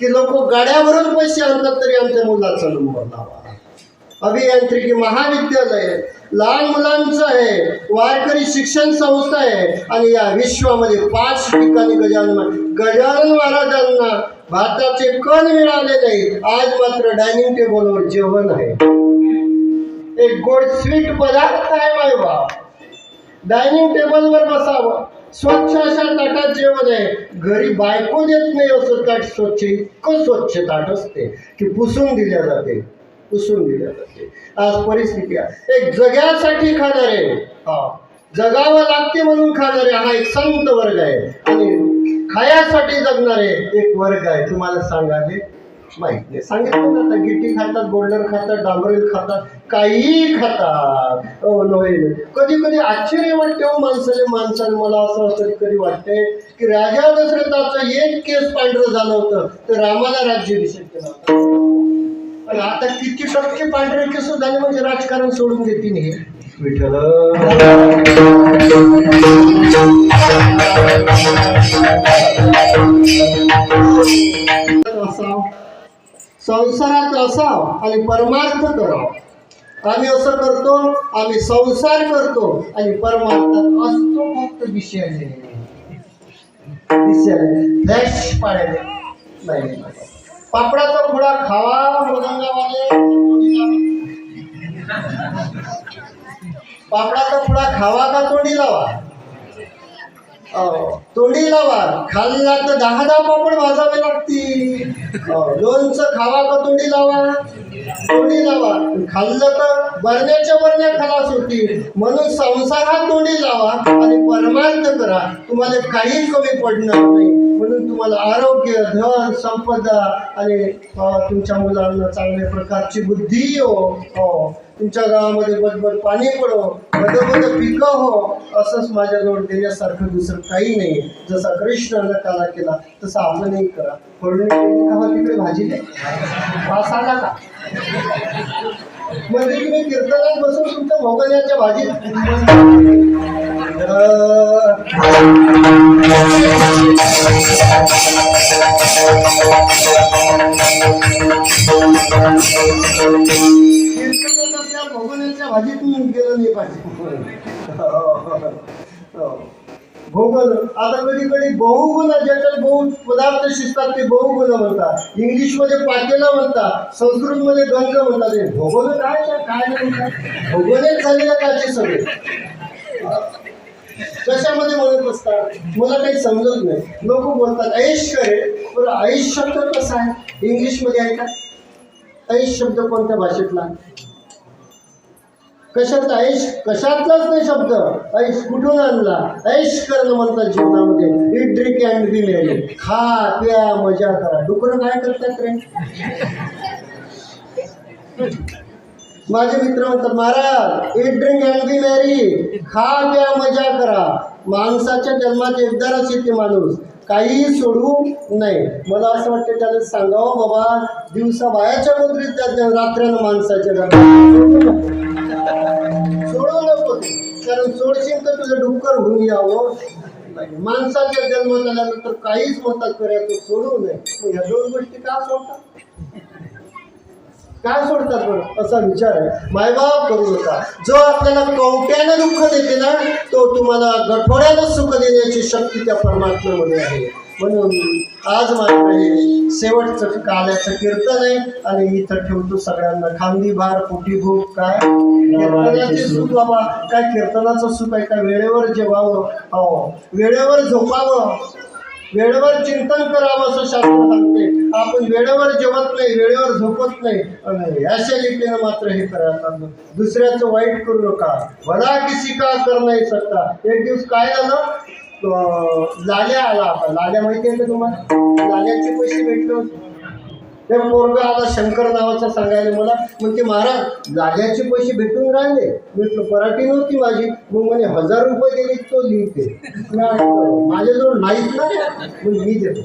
की लोक गाड्यावरून पैसे आणतात तरी आमच्या मुलाचा नंबर लावा. अभियांत्रिकी महाविद्यालय लहान मुलांचं आहे. वारकरी शिक्षण संस्था आहे. आणि या विश्वामध्ये पाच ठिकाणी गजानन गजानन महाराजांना भाताचे कण मिळाले नाही आज मात्र डायनिंग टेबलवर जेवण आहे. एक गोड स्वीट पदार्थ आहे माय बाप. डायनिंग टेबलवर बसावं. स्वच्छ अशा ताटात जेवण आहे. घरी बायको देत नाही असं ताट स्वच्छ इतकं स्वच्छ ताट असते की पुसून दिल्या जाते. पुसून दिल्या जाते. आज परिस्थिती आहे. एक जगासाठी खाणारे. हा. जगावं लागते म्हणून खाणारे. हा एक संत वर्ग आहे. आणि खायासाठी जगणारे एक वर्ग आहे. तुम्हाला सांगाले माहीत नाही सांगितलं ना आता गिट्टी खातात बोल्डर खातात डांबरेल खातात काहीही खातात. नव्हे कधी कधी आश्चर्य वाटते हो माणसाने माणसाने मला असं असं कधी वाटते की राजा दशरथाचं एक केस पांढरं झालं होतं तर रामाला राज्याभिषेक केला होता. पण आता किती टक्के पांढरे केस झाले म्हणजे राजकारण सोडून देतील हे? विठ्ठल. संसारात असाव आणि परमार्थ करावा. आम्ही असं करतो आम्ही संसार करतो आणि परमार्थात असतो फक्त विषयाने. विषयाने. फ्लॅश पाडायला नाही. पापडाचा फुडा खावा मृदंगावाले पापडाचा फुडा खावा का तोंडी लावा? अहो, तोंडी लावा खाल्ला तर दहा दहा पापड भाजावे लागतील. हो. लोणचं खावा का तोंडी लावा तोंडी लावा खाल्लं तर बरण्याच्या बरण्या खावा होईल म्हणून संसारात तोंडी लावा आणि परमार्थ करा. तुम्हाला काही कमी पडणार नाही. म्हणून तुम्हाला आरोग्य धन संपदा आणि तुमच्या मुलांना चांगल्या प्रकारची बुद्धी हो, हो. तुमच्या गावामध्ये बदबद पाणी पडो बदबद पिकं हो. असंच माझ्याजवळ देण्यासारखं दुसरं काही नाही. जसा कृष्णानं काला केला तसा आपणही करा. फोडणी तिकडे भाजी नाही वास आला का? म्हणजे तुम्ही कीर्तनात बसून तुमच्या भोगण्याच्या भाजीत कीर्तनात असल्या भोगण्याच्या भाजीत गेलं नाही पाहिजे. हो. हो. भोगल. आता कधी कधी बहुगुण ज्याच्यात बहु पदार्थ शिजतात ते बहुगुण म्हणतात. इंग्लिशमध्ये पातेला म्हणतात संस्कृतमध्ये गंज म्हणतात. हे काय काय नाही म्हणतात. झालेलं काचे सगळे. कशामध्ये म्हणत असतात? मला काही समजत नाही. लोक बोलतात ऐश करे पण ऐश शब्द कसा आहे? इंग्लिशमध्ये आहे का? ऐश शब्द कोणत्या भाषेतला? कशात ऐश कशातलाच नाही शब्द. ऐश कुठून आणला? ऐश करणं म्हणतात जीवनामध्ये इट ड्रिंक अँड बी खा प्या मजा करा. डुकरं काय करतात रे? माझे मित्र म्हणतात Maharaj eat drink and be merry खा प्या मजा करा. माणसाच्या जन्मात एकदाच येते माणूस. काही सोडू नाही मला असं वाटतं त्याला सांगावं बाबा दिवसा बायाच्या मुद्रीत त्या रात्र्यानं माणसाच्या सोडू नको. कारण सोडशील तर तुझं डुक्कर होऊन यावं. माणसाच्या जन्म झाल्यानंतर काहीच म्हणतात करायचं सोडू नये. ह्या दोन गोष्टी का सोडतात? काय सोडतात बरं? असा विचार आहे. मायबाप करू नका. जो आपल्याला कवट्यानं दुःख देते ना तो तुम्हाला गठोड्यानं सुख देण्याची शक्ती त्या परमात्म्यामध्ये आहे. म्हणून आज मात्र हे शेवटचं काल्याचं कीर्तन आहे आणि इथं ठेवतो सगळ्यांना खांदी भार पोटी भूक काय? कीर्तनाचे सुख बाबा. काय कीर्तनाचं सुख आहे? काय वेळेवर जेवावं? हो. वेळेवर झोपावं. वेळेवर चिंतन करावं असं शास्त्र सांगते. आपण वेळेवर जेवत नाही वेळेवर झोपत नाही. आणि अशा रीतीनं मात्र हे करायला लागलं. दुसऱ्याचं वाईट करू नका. वडा किसी का कर नाही सकता. एक दिवस काय झालं? लाल्या आला. आपण लाल्या माहिती आहे का तुम्हाला? लाल्याचे पैसे भेटले होते. ते पोरगा आला शंकर नावाचा सांगायला मला म्हणते महाराज जाग्याचे पैसे भेटून राहिले. म्हटलं पराठी नव्हती माझी. मग म्हणे हजार रुपये दिले तो लिहिते. माझ्याजवळ नाहीत ना मग मी देतो.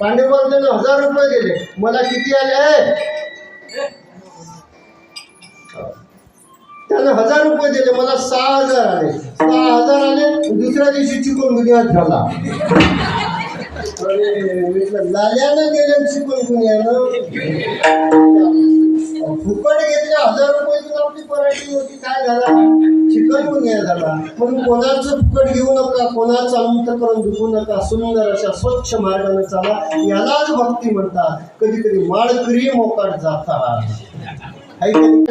पांडेवाल हजार रुपये दिले. मला किती आले? त्याने हजार रुपये दिले. मला सहा हजार आले. सहा हजार आले. दुसऱ्या दिवशी चुकून गुन्हा झाला. लाल्यानं गेलं शिकून गुन्ह्यानं फुकट घेतले हजार रुपये देऊन आपली पराठी होती काय झाला? चिकन गुन्हा झाला. म्हणून कोणाचं फुकट घेऊ नका कोणाचं अंतकरण झुकू नका सुंदर अशा स्वच्छ मार्गाने चाला. यालाच भक्ती म्हणतात. कधी कधी माळकरी मोकाट जातात. ऐकत